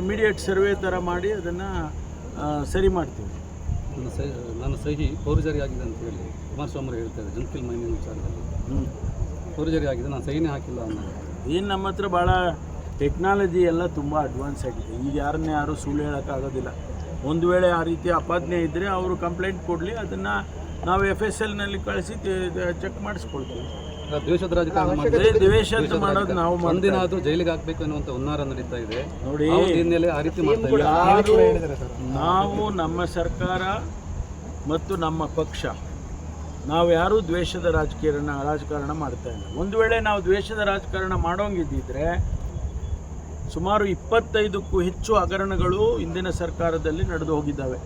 Immediate survey ಥರ ಮಾಡಿ ಅದನ್ನು ಸರಿ ಮಾಡ್ತೀವಿ. ನನ್ನ ಸಹಿ ನನ್ನ ಸಹಿ ಪೌರ್ಜರಿ ಆಗಿದೆ ಅಂತ ಹೇಳಿ ಕುಮಾರಸ್ವಾಮಿ ಹೇಳ್ತಾರೆ ಜಂಕಿಲ್ ಮೈನಿಂಗ್ ವಿಚಾರದಲ್ಲಿ. ಹ್ಞೂ ಫೋರ್ಜರಿ ಆಗಿದೆ ನಾನು ಸಹಿನೇ ಹಾಕಿಲ್ಲ ಅನ್ನೋದು. ಏನು ನಮ್ಮ ಹತ್ರ ಭಾಳ ಟೆಕ್ನಾಲಜಿ ಎಲ್ಲ ತುಂಬ ಅಡ್ವಾನ್ಸ್ ಆಗಿದೆ. ಈಗ ಯಾರನ್ನೇ ಯಾರು ಸುಳ್ಳು ಹೇಳೋಕ್ಕಾಗೋದಿಲ್ಲ ಒಂದು ವೇಳೆ ಆ ರೀತಿ ಅಪಾದನೆ ಇದ್ದರೆ ಅವರು ಕಂಪ್ಲೇಂಟ್ ಕೊಡಲಿ ಅದನ್ನು ನಾವು ಎಫ್ ಎಸ್ ಎಲ್ನಲ್ಲಿ ಕಳಿಸಿ ಚೆಕ್ ಮಾಡಿಸ್ಕೊಳ್ತೀವಿ. ದ್ವೇಷದ ರಾಜಕಾರಣ ದ್ವೇಷ ಮಾಡೋದು ನಾವು ಮಾಡ್ತಾ ಒಂದಿನ ಆದರೂ ಜೈಲಿಗೆ ಹಾಕ್ಬೇಕು ಅನ್ನುವಂತ ಹುನ್ನಾರ ನಡೀತಾ ಇದೆ. ನೋಡಿ ಹಿನ್ನೆಲೆ ಆ ರೀತಿ ಮಾಡ್ತಾ ನಾವು ನಮ್ಮ ಸರ್ಕಾರ ಮತ್ತು ನಮ್ಮ ಪಕ್ಷ ನಾವು ಯಾರೂ ದ್ವೇಷದ ರಾಜಕೀಯನ ರಾಜಕಾರಣ ಮಾಡ್ತಾ ಇಲ್ಲ. ಒಂದು ವೇಳೆ ನಾವು ದ್ವೇಷದ ರಾಜಕಾರಣ ಮಾಡೋಂಗಿದ್ದಿದ್ರೆ ಸುಮಾರು ಇಪ್ಪತ್ತೈದಕ್ಕೂ ಹೆಚ್ಚು ಹಗರಣಗಳು ಇಂದಿನ ಸರ್ಕಾರದಲ್ಲಿ ನಡೆದು ಹೋಗಿದ್ದಾವೆ.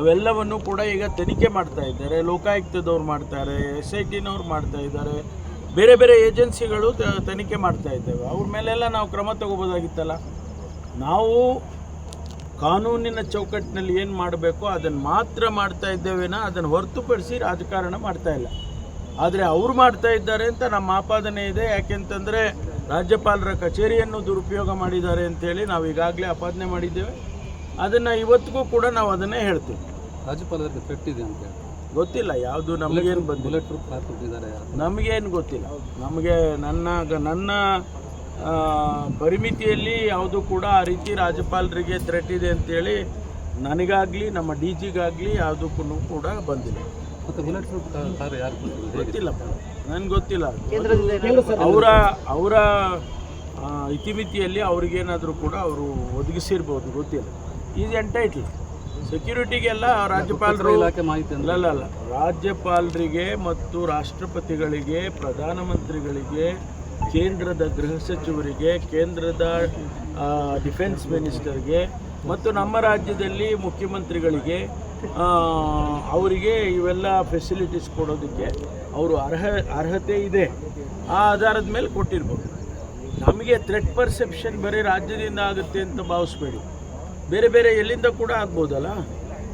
ಅವೆಲ್ಲವನ್ನು ಕೂಡ ಈಗ ತನಿಖೆ ಮಾಡ್ತಾ ಇದ್ದಾರೆ. ಲೋಕಾಯುಕ್ತದವ್ರು ಮಾಡ್ತಾರೆ ಎಸ್ ಐ ಟಿನವ್ರು ಮಾಡ್ತಾ ಇದ್ದಾರೆ. ಬೇರೆ ಬೇರೆ ಏಜೆನ್ಸಿಗಳು ತನಿಖೆ ಮಾಡ್ತಾ ಇದ್ದೇವೆ. ಅವ್ರ ಮೇಲೆಲ್ಲ ನಾವು ಕ್ರಮ ತಗೋಬೋದಾಗಿತ್ತಲ್ಲ? ನಾವು ಕಾನೂನಿನ ಚೌಕಟ್ಟಿನಲ್ಲಿ ಏನು ಮಾಡಬೇಕು ಅದನ್ನು ಮಾತ್ರ ಮಾಡ್ತಾ ಇದ್ದೇವೇನ ಅದನ್ನು ಹೊರತುಪಡಿಸಿ ರಾಜಕಾರಣ ಮಾಡ್ತಾ ಇಲ್ಲ. ಆದರೆ ಅವ್ರು ಮಾಡ್ತಾ ಇದ್ದಾರೆ ಅಂತ ನಮ್ಮ ಆಪಾದನೆ ಇದೆ. ಯಾಕೆಂತಂದರೆ ರಾಜ್ಯಪಾಲರ ಕಚೇರಿಯನ್ನು ದುರುಪಯೋಗ ಮಾಡಿದ್ದಾರೆ ಅಂತೇಳಿ ನಾವು ಈಗಾಗಲೇ ಆಪಾದನೆ ಮಾಡಿದ್ದೇವೆ. ಅದನ್ನು ಇವತ್ತಿಗೂ ಕೂಡ ನಾವು ಅದನ್ನೇ ಹೇಳ್ತೀವಿ. ರಾಜ್ಯಪಾಲರಿಗೆ ಪೆಟ್ಟಿದೆ ಅಂತ ಹೇಳಿ ಗೊತ್ತಿಲ್ಲ ಯಾವುದು ನಮಗೇನು ಬಂದಿಲ್ಲ. ನಮಗೇನು ಗೊತ್ತಿಲ್ಲ. ನಮಗೆ ನನ್ನ ನನ್ನ ಆ, ಪರಿಮಿತಿಯಲ್ಲಿ ಯಾವುದು ಕೂಡ ಆ ರೀತಿ ರಾಜ್ಯಪಾಲರಿಗೆ ಥ್ರೆಟ್ ಇದೆ ಅಂತೇಳಿ ನನಗಾಗಲಿ ನಮ್ಮ ಡಿ ಜಿಗಾಗಲಿ ಯಾವುದಕ್ಕೂ ಕೂಡ ಬಂದಿಲ್ಲ. ಹೇಗೆ ನನಗೆ ಗೊತ್ತಿಲ್ಲ. ಅವರ ಅವರ ಇತಿಮಿತಿಯಲ್ಲಿ ಅವ್ರಿಗೇನಾದರೂ ಕೂಡ ಅವರು ಒದಗಿಸಿರ್ಬೋದು ಗೊತ್ತಿಲ್ಲ. ಈಸ್ ಎಂಟೈಟ್ಲ್ ಸೆಕ್ಯೂರಿಟಿಗೆಲ್ಲ ರಾಜ್ಯಪಾಲರು ಇಲಾಖೆ ಮಾಹಿತಿ ಅಲ್ಲ ಅಲ್ಲ ರಾಜ್ಯಪಾಲರಿಗೆ ಮತ್ತು ರಾಷ್ಟ್ರಪತಿಗಳಿಗೆ ಪ್ರಧಾನಮಂತ್ರಿಗಳಿಗೆ ಕೇಂದ್ರದ ಗೃಹ ಸಚಿವರಿಗೆ ಕೇಂದ್ರದ ಡಿಫೆನ್ಸ್ ಮಿನಿಸ್ಟರ್ಗೆ ಮತ್ತು ನಮ್ಮ ರಾಜ್ಯದಲ್ಲಿ ಮುಖ್ಯಮಂತ್ರಿಗಳಿಗೆ ಅವರಿಗೆ ಇವೆಲ್ಲ ಫೆಸಿಲಿಟೀಸ್ ಕೊಡೋದಕ್ಕೆ ಅವರು ಅರ್ಹ ಅರ್ಹತೆ ಇದೆ. ಆ ಆಧಾರದ ಮೇಲೆ ಕೊಟ್ಟಿರ್ಬೋದು. ನಮಗೆ ಥ್ರೆಟ್ ಪರ್ಸೆಪ್ಷನ್ ಬರೀ ರಾಜ್ಯದಿಂದ ಆಗುತ್ತೆ ಅಂತ ಭಾವಿಸ್ಬೇಡಿ. ಬೇರೆ ಬೇರೆ ಎಲ್ಲಿಂದ ಕೂಡ ಆಗ್ಬೋದಲ್ಲ?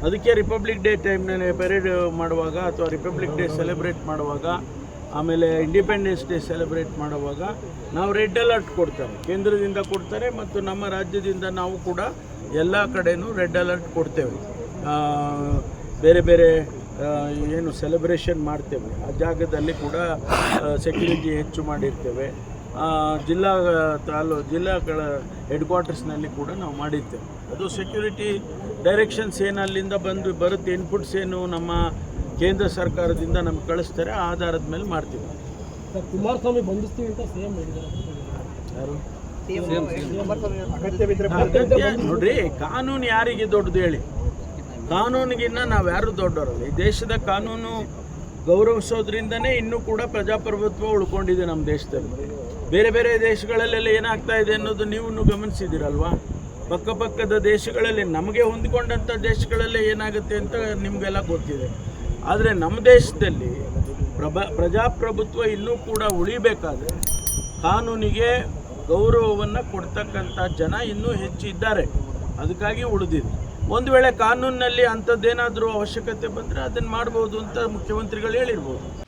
ಅದಕ್ಕೆ ರಿಪಬ್ಲಿಕ್ ಡೇ ಟೈಮ್ನಲ್ಲಿ ಪೆರೇಡ್ ಮಾಡುವಾಗ ಅಥವಾ ರಿಪಬ್ಲಿಕ್ ಡೇ ಸೆಲೆಬ್ರೇಟ್ ಮಾಡುವಾಗ, ಆಮೇಲೆ ಇಂಡಿಪೆಂಡೆನ್ಸ್ ಡೇ ಸೆಲೆಬ್ರೇಟ್ ಮಾಡುವಾಗ ನಾವು ರೆಡ್ ಅಲರ್ಟ್ ಕೊಡ್ತಾರೆ ಕೇಂದ್ರದಿಂದ ಕೊಡ್ತಾರೆ ಮತ್ತು ನಮ್ಮ ರಾಜ್ಯದಿಂದ ನಾವು ಕೂಡ ಎಲ್ಲ ಕಡೆಯೂ ರೆಡ್ ಅಲರ್ಟ್ ಕೊಡ್ತೇವೆ. ಬೇರೆ ಬೇರೆ ಏನು ಸೆಲೆಬ್ರೇಷನ್ ಮಾಡ್ತೇವೆ. ಆ ಜಾಗದಲ್ಲಿ ಕೂಡ ಸೆಕ್ಯೂರಿಟಿ ಹೆಚ್ಚು ಮಾಡಿರ್ತೇವೆ. ಜಿಲ್ಲಾ ತಾಲೂ ಜಿಲ್ಲಾಗಳ ಹೆಡ್ ಕ್ವಾರ್ಟರ್ಸ್ನಲ್ಲಿ ಕೂಡ ನಾವು ಮಾಡಿದ್ದೇವೆ ಅದು ಸೆಕ್ಯೂರಿಟಿ ಡೈರೆಕ್ಷನ್ಸ್ ಏನು ಅಲ್ಲಿಂದ ಬಂದು ಬರುತ್ತೆ ಇನ್ಪುಟ್ಸ್ ಏನು ನಮ್ಮ ಕೇಂದ್ರ ಸರ್ಕಾರದಿಂದ ನಮ್ಗೆ ಕಳಿಸ್ತಾರೆ ಆ ಆಧಾರದ ಮೇಲೆ ಮಾಡ್ತೀವಿ. ಕುಮಾರಸ್ವಾಮಿ ಬಂಧಿಸ್ತೀವಿ ಅಂತ ಸೇಮ್ ಯಾರು? ನೋಡ್ರಿ ಕಾನೂನು ಯಾರಿಗೆ ದೊಡ್ಡದು ಹೇಳಿ? ಕಾನೂನಿಗಿನ್ನ ನಾವು ಯಾರು ದೊಡ್ಡವರಲ್ಲ. ಈ ದೇಶದ ಕಾನೂನು ಗೌರವಿಸೋದ್ರಿಂದನೇ ಇನ್ನೂ ಕೂಡ ಪ್ರಜಾಪ್ರಭುತ್ವ ಉಳ್ಕೊಂಡಿದೆ ನಮ್ಮ ದೇಶದಲ್ಲಿ. ಬೇರೆ ಬೇರೆ ದೇಶಗಳಲ್ಲೆಲ್ಲ ಏನಾಗ್ತಾ ಇದೆ ಅನ್ನೋದು ನೀವು ಗಮನಿಸಿದ್ದೀರಲ್ವಾ? ಪಕ್ಕ ಪಕ್ಕದ ದೇಶಗಳಲ್ಲಿ ನಮಗೆ ಹೊಂದಿಕೊಂಡಂಥ ದೇಶಗಳಲ್ಲೇ ಏನಾಗುತ್ತೆ ಅಂತ ನಿಮಗೆಲ್ಲ ಗೊತ್ತಿದೆ. ಆದರೆ ನಮ್ಮ ದೇಶದಲ್ಲಿ ಪ್ರಭ, ಪ್ರಜಾಪ್ರಭುತ್ವ ಇನ್ನೂ ಕೂಡ ಉಳಿಬೇಕಾದ್ರೆ ಕಾನೂನಿಗೆ ಗೌರವವನ್ನು ಕೊಡ್ತಕ್ಕಂಥ ಜನ ಇನ್ನೂ ಹೆಚ್ಚು ಇದ್ದಾರೆ. ಅದಕ್ಕಾಗಿ ಉಳಿದಿದೆ. ಒಂದು ವೇಳೆ ಕಾನೂನಿನಲ್ಲಿ ಅಂಥದ್ದೇನಾದರೂ ಅವಶ್ಯಕತೆ ಬಂದರೆ ಅದನ್ನು ಮಾಡ್ಬೋದು ಅಂತ ಮುಖ್ಯಮಂತ್ರಿಗಳು ಹೇಳಿರ್ಬೋದು.